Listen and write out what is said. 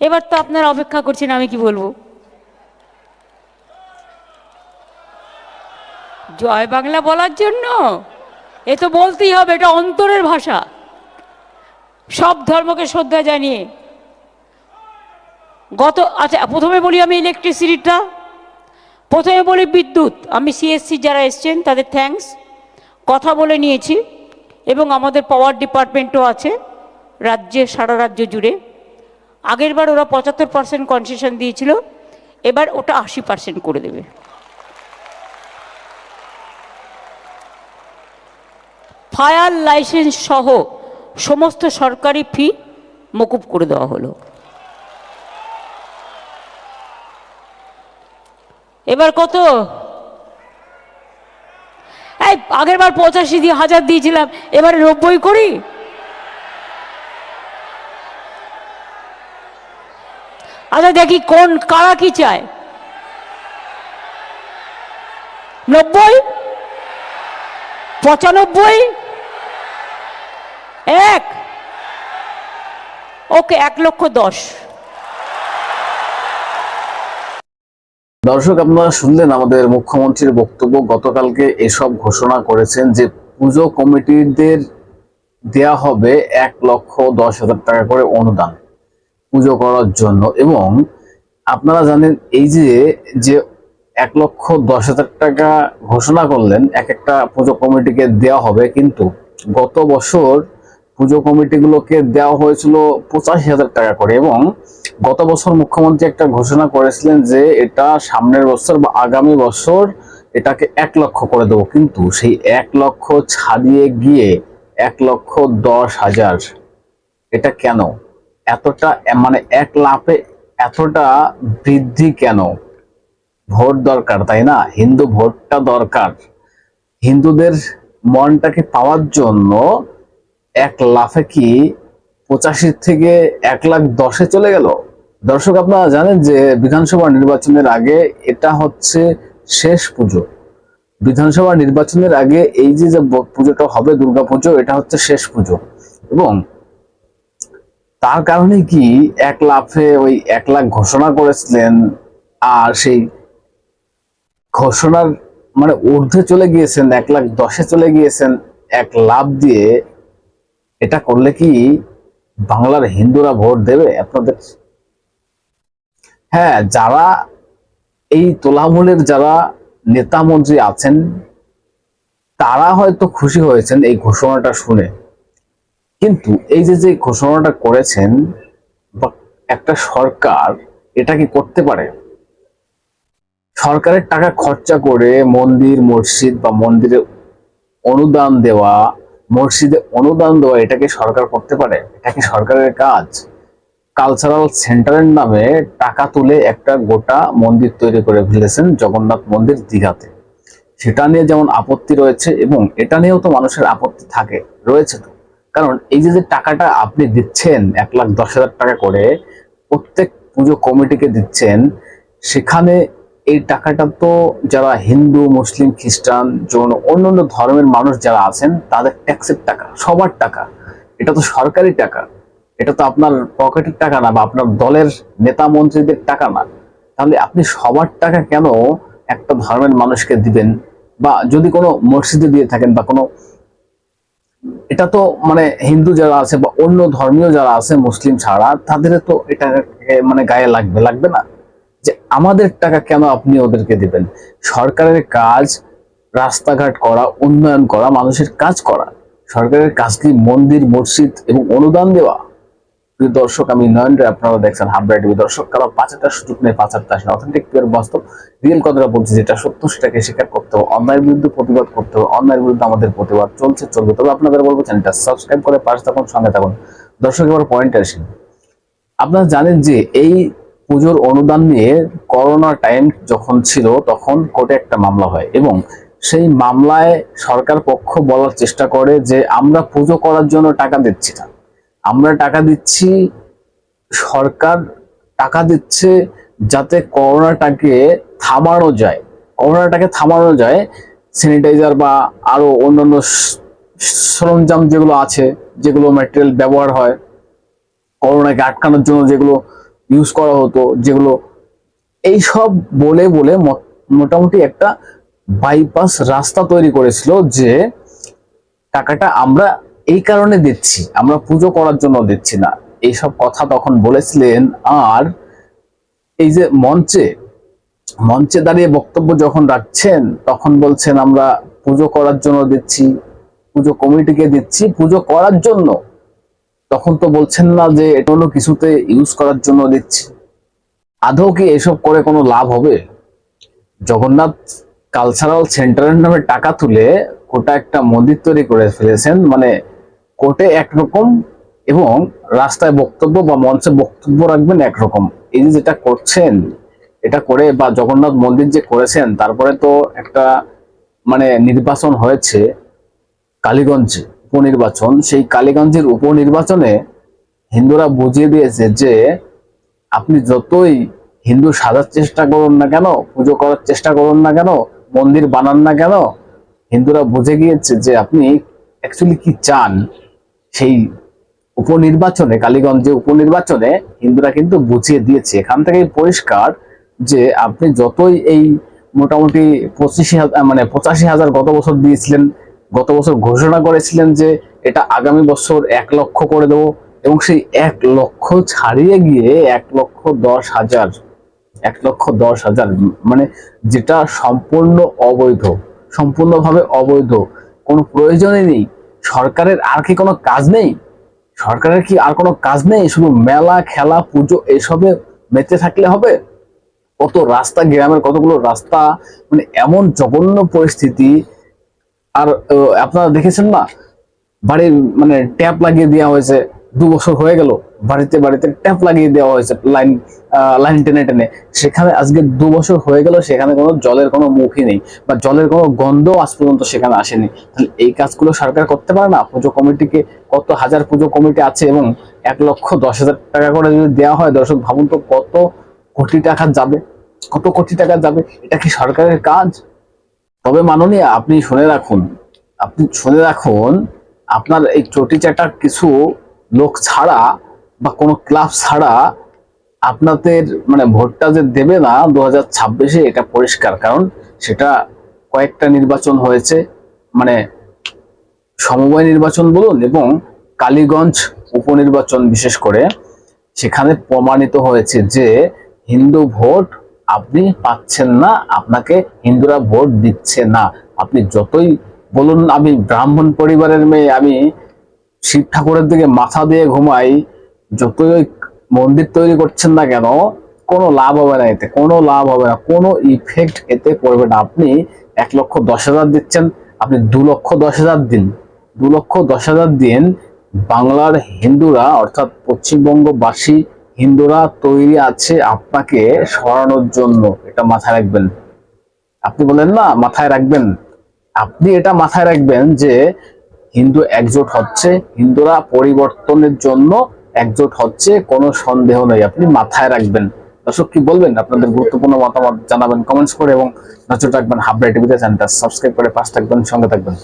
এবার তো আপনারা অপেক্ষা করছেন, আমি কি বলব? জয় বাংলা বলার জন্য? এ তো বলতেই হবে, এটা অন্তরের ভাষা। সব ধর্মকে শ্রদ্ধা জানিয়ে। গত আচ্ছা প্রথমে বলি আমি ইলেকট্রিসিটিটা প্রথমে বলি বিদ্যুৎ। আমি সিএসসি যারা এসছেন, তাদের থ্যাঙ্কস কথা বলে নিয়েছি। এবং আমাদের পাওয়ার ডিপার্টমেন্টও আছে, রাজ্যে, সারা রাজ্য জুড়ে। আগের বার ওরা পঁচাত্তর পার্সেন্ট কনসেশন দিয়েছিল, এবার ওটা আশি পার্সেন্ট করে দেবে। ফায়ার লাইসেন্স সহ সমস্ত সরকারি ফি মকুব করে দেওয়া হলো। এবার কত? এই আগের বার পঁচাশি দিয়ে হাজার দিয়েছিলাম, এবারে নব্বই করি? আচ্ছা দেখি কোন, কারা কি চায়? নব্বই? পঁচানব্বই? এক? ওকে, এক লক্ষ দশ। দর্শক, আপনারা শুনলেন আমাদের মুখ্যমন্ত্রীর বক্তব্য। গতকালকে এসব ঘোষণা করেছেন যে পুজো কমিটিদের দেয়া হবে এক লক্ষ দশ হাজার টাকা করে অনুদান। পুজো করার জন্য এবং আপনারা জানেন এই যে যে এক লক্ষ দশ হাজার টাকা ঘোষণা করলেন, এক একটা পুজো কমিটিকে দেওয়া হবে, কিন্তু গত বছর পুজো কমিটিগুলোকে দেওয়া হয়েছিল পঁচাশি হাজার টাকা করে এবং গত বছর মুখ্যমন্ত্রী একটা ঘোষণা করেছিলেন যে এটা সামনের বছর বা আগামী বছর এটাকে এক লক্ষ করে দেবো। কিন্তু সেই এক লক্ষ ছাড়িয়ে গিয়ে এক লক্ষ দশ হাজার, এটা কেন? এতটা মানে এক লাফে এতটা বৃদ্ধি কেন? ভোট দরকার, তাই না? হিন্দু ভোটটা দরকার। হিন্দুদের মনটাকে পাওয়ার জন্য এক লাফে কি পঁচাশি থেকে এক লাখ দশে চলে গেল? দর্শক, আপনারা জানেন যে বিধানসভা নির্বাচনের আগে এটা হচ্ছে শেষ পুজো। বিধানসভা নির্বাচনের আগে এই যে যে পুজোটা হবে দুর্গা পুজো এটা হচ্ছে শেষ পুজো। এবং তার কারণে কি এক লাফে ওই এক লাখ ঘোষণা করেছিলেন আর সেই ঘোষণার মানে ঊর্ধ্বে চলে গিয়েছেন, এক লাখ দশে চলে গিয়েছেন, এক লাভ দিয়ে এটা করলে কি বাংলার হিন্দুরা ভোট দেবে আপনাদের? হ্যাঁ যারা এই তোলামূলের যারা নেতা মন্ত্রী আছেন, তারা হয়তো খুশি হয়েছেন এই ঘোষণাটা শুনে। কিন্তু এই যে যে ঘোষণাটা করেছেন বা একটা সরকার, এটা কি করতে পারে? সরকারের টাকা খরচা করে মন্দির, মসজিদ বা মন্দিরে অনুদান দেওয়া, মসজিদে অনুদান দেওয়া এটাকে সরকার করতে পারে? এটা কি সরকারের কাজ? কালচারাল সেন্টারের নামে টাকা তুলে একটা গোটা মন্দির তৈরি করে ফেলেছেন জগন্নাথ মন্দির দীঘাতে। সেটা নিয়ে যেমন আপত্তি রয়েছে এবং এটা নিয়েও তো মানুষের আপত্তি থাকে, রয়েছে তো। কারণ এই যে যে টাকাটা আপনি দিচ্ছেন, এক লাখ দশ হাজার টাকা করে, প্রত্যেক পুজো কমিটিকে দিচ্ছেন, সেখানে এই টাকাটা তো যারা হিন্দু, মুসলিম, খ্রিস্টান জৈন অন্যান্য ধর্মের মানুষ যারা আছেন, তাদের ট্যাক্সের টাকা, সবার টাকা। এটা তো সরকারি টাকা। এটা তো আপনার পকেটের টাকা না বা আপনার দলের নেতা মন্ত্রীদের টাকা না। তাহলে আপনি সবার টাকা কেন একটা ধর্মের মানুষকে দিবেন? বা যদি কোনো মসজিদে দিয়ে থাকেন বা কোনো এটা তো মানে হিন্দু যারা আছে বা অন্য ধর্মীয় যারা আছে, মুসলিম ছাড়া, তাদের তো এটা মানে গায়ে লাগবে লাগবে না। যে আমাদের টাকা কেন আপনি ওদেরকে দিবেন? সরকারের কাজ, রাস্তাঘাট করা, উন্নয়ন করা, মানুষের কাজ করা। সরকারের কাজ কি মন্দির, মসজিদ এবং অনুদান দেওয়া? প্রিয় দর্শক, আমি নয়ন রে আপনারা দেখছেন হাবড়া টিভি। দর্শক, কারও পাঁচটা সুযোগ নেই, পাঁচারটা আসে অথেন্টিক পিওর বাস্তব রিয়েল কথাটা বলছি, যেটা সত্য সেটাকে স্বীকার করতে হবে। অন্যায়ের বিরুদ্ধে প্রতিবাদ করতে হবে। অন্যায়ের বিরুদ্ধে আমাদের প্রতিবাদ চলছে, চলবে। তবে আপনাদের বলব চ্যানেলটা সাবস্ক্রাইব করে পাশে থাকুন, সঙ্গে থাকুন। দর্শক, এবার পয়েন্ট আসি। আপনারা জানেন যে এই পুজোর অনুদান নিয়ে করোনা টাইম যখন ছিল, তখন কোর্টে একটা মামলা হয় এবং সেই মামলায় সরকার পক্ষ বলার চেষ্টা করে যে আমরা পুজো করার জন্য টাকা দিচ্ছি না। আমরা টাকা দিচ্ছি, সরকার টাকা দিচ্ছে যাতে করোনাটাকে থামানো যায়। করোনাটাকে থামানো যায় স্যানিটাইজার বা আরও অন্যান্য সরঞ্জাম যেগুলো আছে, যেগুলো ম্যাটেরিয়াল ব্যবহার হয়, করোনাকে আটকানোর জন্য যেগুলো ইউজ করা হতো, যেগুলো এইসব বলে বলে মোটামুটি একটা বাইপাস রাস্তা তৈরি করেছিল যে টাকাটা আমরা এই কারণে দিচ্ছি, আমরা পুজো করার জন্য দিচ্ছি না। এইসব কথা তখন বলেছিলেন আর এই যে মঞ্চে মঞ্চে দাঁড়িয়ে বক্তব্য যখন রাখছেন, তখন বলছেন আমরা পুজো করার জন্য দিচ্ছি, পুজো কমিটিকে দিচ্ছি, পুজো করার জন্য। তখন তো বলছেন না যে এটা অন্য কিছুতে ইউজ করার জন্য দিচ্ছি। আদৌ কি এসব করে কোনো লাভ হবে? জগন্নাথ কালচারাল সেন্টারের নামে টাকা তুলে গোটা একটা মন্দির তৈরি করে ফেলেছেন মানে কোর্টে একরকম এবং রাস্তায় বক্তব্য বা মঞ্চে বক্তব্য রাখবেন একরকম। এই যে যেটা করছেন, এটা করে বা জগন্নাথ মন্দির যে করেছেন, তারপরে তো একটা মানে নির্বাচন হয়েছে কালীগঞ্জে উপনির্বাচন। সেই কালীগঞ্জের উপনির্বাচনে হিন্দুরা বুঝিয়ে দিয়েছে যে আপনি যতই হিন্দু সাজার চেষ্টা করুন না কেন, পুজো করার চেষ্টা করুন না কেন, মন্দির বানান না কেন, হিন্দুরা বুঝে গিয়েছে যে আপনি অ্যাকচুয়ালি কি চান। সেই উপনির্বাচনে, কালীগঞ্জে উপনির্বাচনে হিন্দুরা কিন্তু বুঝিয়ে দিয়েছে, এখান থেকেই পরিষ্কার যে আপনি যতই এই মোটামুটি পঁচিশি হাজার মানে পঁচাশি হাজার গত বছর দিয়েছিলেন, গত বছর ঘোষণা করেছিলেন যে এটা আগামী বছর এক লক্ষ করে দেবো এবং সেই এক লক্ষ ছাড়িয়ে গিয়ে এক লক্ষ দশ হাজার, এক লক্ষ দশ হাজার মানে যেটা সম্পূর্ণ অবৈধ, সম্পূর্ণভাবে অবৈধ, কোনো প্রয়োজনই নেই। সরকারের আর কি কোনো কাজ নেই? সরকারের কি আর কোনো কাজ নেই? শুধু মেলা, খেলা, পুজো এসবে মেতে থাকলে হবে? কত রাস্তা, গ্রামের কতগুলো রাস্তা? মানে এমন জঘন্য পরিস্থিতি। আর আপনারা দেখেছেন না? বাড়ির মানে ট্যাপ লাগিয়ে দেওয়া হয়েছে। দু বছর হয়ে গেল, বাড়িতে বাড়িতে ট্যাপ লাগিয়ে দেওয়া হয়েছে লাইন লাইন টেনে টেনে। সেখানে আজকে দু বছর হয়ে গেল, সেখানে কোনো জলের কোনো মুখই নেই বা জলের কোনো গন্ধ আজ পর্যন্ত সেখানে আসেনি। তাহলে এই কাজগুলো সরকার করতে পারে না? পুজো কমিটিকে কত হাজার পুজো কমিটি আছে এবং এক লক্ষ দশ হাজার টাকা করে যদি দেওয়া হয়, দর্শক ভাবুন তো কত কোটি টাকা যাবে, কত কোটি টাকা যাবে, এটা কি সরকারের কাজ? তবে মাননীয়, আপনি শুনে রাখুন, আপনি শুনে রাখুন, আপনার এই চটি চাটা কিছু লোক ছাড়া বা কোনো ক্লাব ছাড়া আপনাদের মানে ভোটটা যে দেবে না দু হাজার ছাব্বিশে এটা পরিষ্কার। কারণ সেটা কয়েকটা নির্বাচন হয়েছে মানে সমবায় নির্বাচন বলুন এবং কালীগঞ্জ উপনির্বাচন বিশেষ করে, সেখানে প্রমাণিত হয়েছে যে হিন্দু ভোট আপনি পাচ্ছেন না, আপনাকে হিন্দুরা ভোট দিচ্ছে না। আপনি যতই বলুন, আমি ব্রাহ্মণ পরিবারের মেয়ে, আমি শিব ঠাকুরের দিকে মাথা দিয়ে ঘুমাই, যতই মন্দির তৈরি করছেন না কেন, কোনো লাভ হবে না এতে, কোনো লাভ হবে না, কোনো ইফেক্ট এতে পড়বে না। আপনি এক লক্ষ দশ হাজার দিচ্ছেন, আপনি দু লক্ষ দশ হাজার দিন, দু লক্ষ দশ হাজার দিন বাংলার হিন্দুরা, অর্থাৎ পশ্চিমবঙ্গবাসী হিন্দুরা তৈরি আছে আপনাকে সরানোর জন্য, এটা মাথায় রাখবেন। আপনি বলেন না, মাথায় রাখবেন। আপনি এটা মাথায় রাখবেন যে হিন্দু একজোট হচ্ছে, হিন্দুরা পরিবর্তনের জন্য একজোট হচ্ছে, কোনো সন্দেহ নেই। আপনি মাথায় রাখবেন। দর্শক, কি বলবেন? আপনাদের গুরুত্বপূর্ণ মতামত জানাবেন কমেন্টস করে এবং নজর রাখবেন হাবড়া টিভিতে চ্যানেলটা। সাবস্ক্রাইব করে পাশ থাকবেন, সঙ্গে থাকবেন।